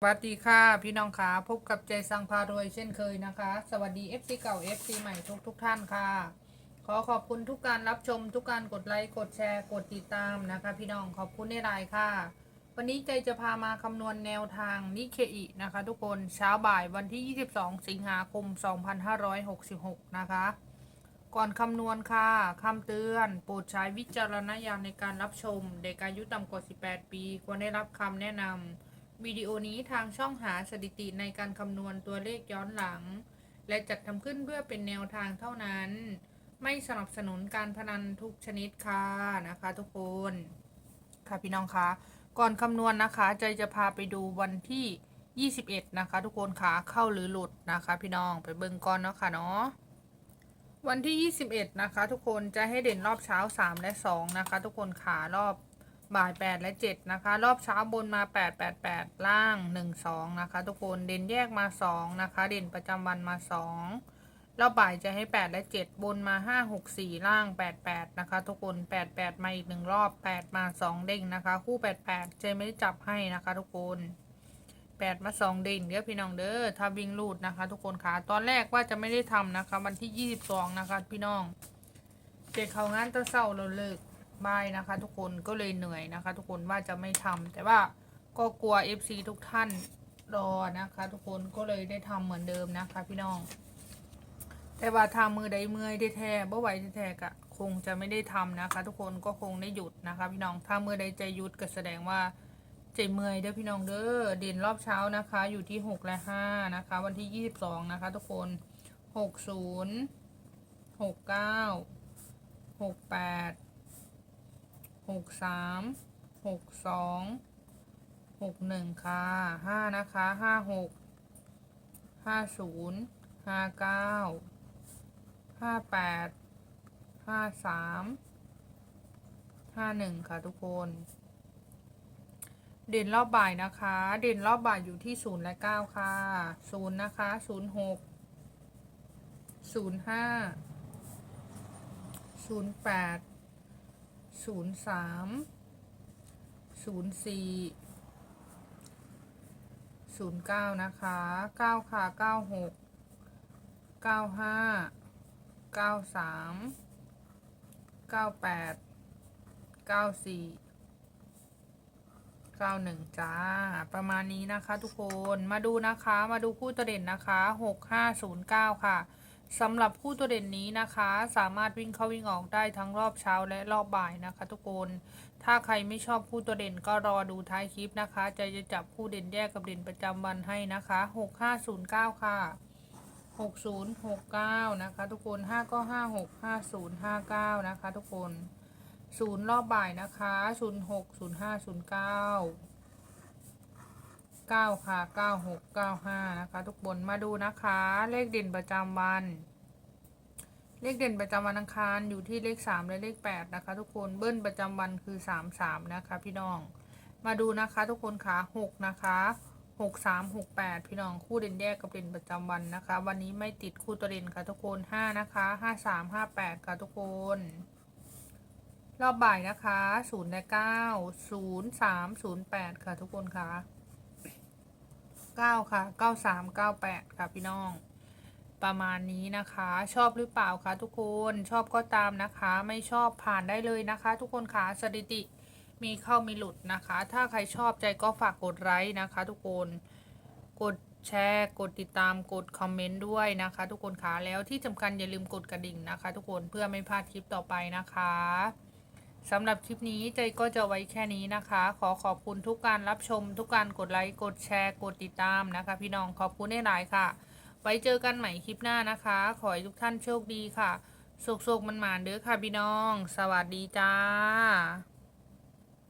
สวัสดีค่ะพี่น้องคะพบกับใจสังพารวยเช่นเคยนะคะ สวัสดี FC เก่า FC ใหม่ทุกทุกท่านค่ะ ขอขอบคุณทุกการรับชมทุกการกดไลค์กดแชร์กดติดตามนะคะ พี่น้องขอบคุณในรายค่ะ วันนี้ใจจะพามาคำนวณแนวทางนิเคอินะคะ ทุกคนเช้าบ่ายวันที่ 22 สิงหาคม 2566 นะคะ ก่อนคำนวณค่ะคำเตือน โปรดใช้วิจารณญาณในการรับชม เด็กอายุต่ำกว่า 18 ปี ควรได้รับคำแนะนำ วิดีโอนี้ทางช่องหาสถิติในการคำนวณตัวเลขย้อนหลัง และจัดทำขึ้นเพื่อเป็นแนวทางเท่านั้น ไม่สนับสนุนการพนันทุกชนิดค่ะนะคะทุกคน ค่ะพี่น้องคะก่อนคำนวณนะคะใจจะพาไปดูวันที่ 21 นะคะ ทุกคนค่ะเข้าหรือหลุดนะคะ พี่น้องไปเบิ่งก่อนเนาะค่ะเนาะวันที่ 21 นะคะ ทุกคนจะให้เด่นรอบเช้า 3 และ 2 นะคะ ทุกคนขารอบ บ่าย8และ7นะคะ รอบเช้าบนมา8 8 8ล่าง1 2นะคะ ทุกคนเด่นแยกมา2นะคะ เด่นประจำวันมา2รอบบ่ายจะให้8และ7บนมา5 6 4ล่าง8 8นะคะ ทุกคน8 8มาอีกหนึ่งรอบ8มา2เด้งนะคะ คู่8 8เจไม่ได้จับให้นะคะ ทุกคนแปดมาสองเด่นเด้อพี่น้องเด้อถ้าวิ่งลูดนะคะ ทุกคนค่ะตอนแรกว่าจะไม่ได้ทำนะคะ วันที่ยี่สิบสองนะคะ พี่น้องเด็กเขางานตะเศร้าเราเลิก บ่ายนะคะ ทุกคนก็เลยเหนื่อยนะคะ ทุกคนว่าจะไม่ทำแต่ว่าก็กลัว FC ทุกท่านรอนะคะ ทุกคนก็เลยได้ทำเหมือนเดิมนะคะ พี่น้อง แต่ว่าทำมือใดเมื่อยได้แท้บ่ไหวได้แท้ก็คงจะไม่ได้ทำนะคะ ทุกคนก็คงได้หยุดนะคะ พี่น้องถ้ามือใดใจหยุดก็แสดงว่าเจเมื่อยเด้อพี่น้องเด้อเด่นรอบเช้านะคะ อยู่ที่หกและห้านะคะ วันที่ยี่สิบสองนะคะ ทุกคนหกศูนย์หกเก้าหกแปด หกสามหกสองหกหนึ่งค่ะห้านะคะห้าหกห้าศูนย์ห้าเก้าห้าแปดห้าสามห้าหนึ่งค่ะทุกคน เด่นรอบบ่ายนะคะ เด่นรอบบ่ายอยู่ที่ศูนย์และเก้าค่ะศูนย์นะคะศูนย์หกศูนย์ห้าศูนย์แปด ศูนย์สามศูนย์สี่ศูนย์เก้านะคะเก้าค่ะเก้าหกเก้าห้าเก้าสามเก้าแปดเก้าสี่91จ้า ประมาณนี้นะคะทุกคนมาดูนะคะมาดูคู่ตัวเด่นนะคะ6509ค่ะ สำหรับผู้ตัวเด่นนี้นะคะ สามารถวิ่งเข้าวิ่งออกได้ทั้งรอบเช้าและรอบบ่ายนะคะ ทุกคน ถ้าใครไม่ชอบผู้ตัวเด่นก็รอดูท้ายคลิปนะคะจะจะจับผู้เด่นแยกกับเด่นประจำวันให้นะคะ 6509 ค่ะ 6069 นะคะ ทุกคน 5 ก็ 56 50 59 นะคะ ทุกคน 0 รอบบ่ายนะคะ 06 05 09 เก้าค่ะเก้าหกเก้าห้านะคะ ทุกคนมาดูนะคะ เลขเด่นประจำวัน เลขเด่นประจำวันอังคารอยู่ที่เลขสามและเลขแปดนะคะ ทุกคนเบิ้ลประจำวันคือสามสามนะคะ พี่น้อง มาดูนะคะทุกคนขาหกนะคะหกสามหกแปดพี่น้องคู่เด่นแยกกับเด่นประจำวันนะคะ วันนี้ไม่ติดคู่ตัวเด่นค่ะทุกคนห้านะคะห้าสามห้าแปดค่ะทุกคนรอบบ่ายนะคะ 0 9 0 3 0 8 ค่ะทุกคนคะ่ะ 9 ค่ะ 93 98 ค่ะพี่น้อง ประมาณนี้นะคะ ชอบหรือเปล่าคะทุกคนชอบก็ตามนะคะ ไม่ชอบผ่านได้เลยนะคะ ทุกคนคะสถิติมีเข้ามีหลุดนะคะ ถ้าใครชอบใจก็ฝากกดไลค์นะคะ ทุกคนกดแชร์กดติดตามกดคอมเมนต์ด้วยนะคะ ทุกคนคะแล้วที่สำคัญอย่าลืมกดกระดิ่งนะคะ ทุกคนเพื่อไม่พลาดคลิปต่อไปนะคะ สำหรับคลิปนี้ใจก็จะไว้แค่นี้นะคะ ขอขอบคุณทุกการรับชม ทุกการกดไลค์ กดแชร์ กดติดตามนะคะ พี่น้องขอบคุณในหลายค่ะ ไว้เจอกันใหม่คลิปหน้านะคะ ขอให้ทุกท่านโชคดีค่ะสุขๆมันหมานเด้อค่ะพี่น้อง สวัสดีจ้า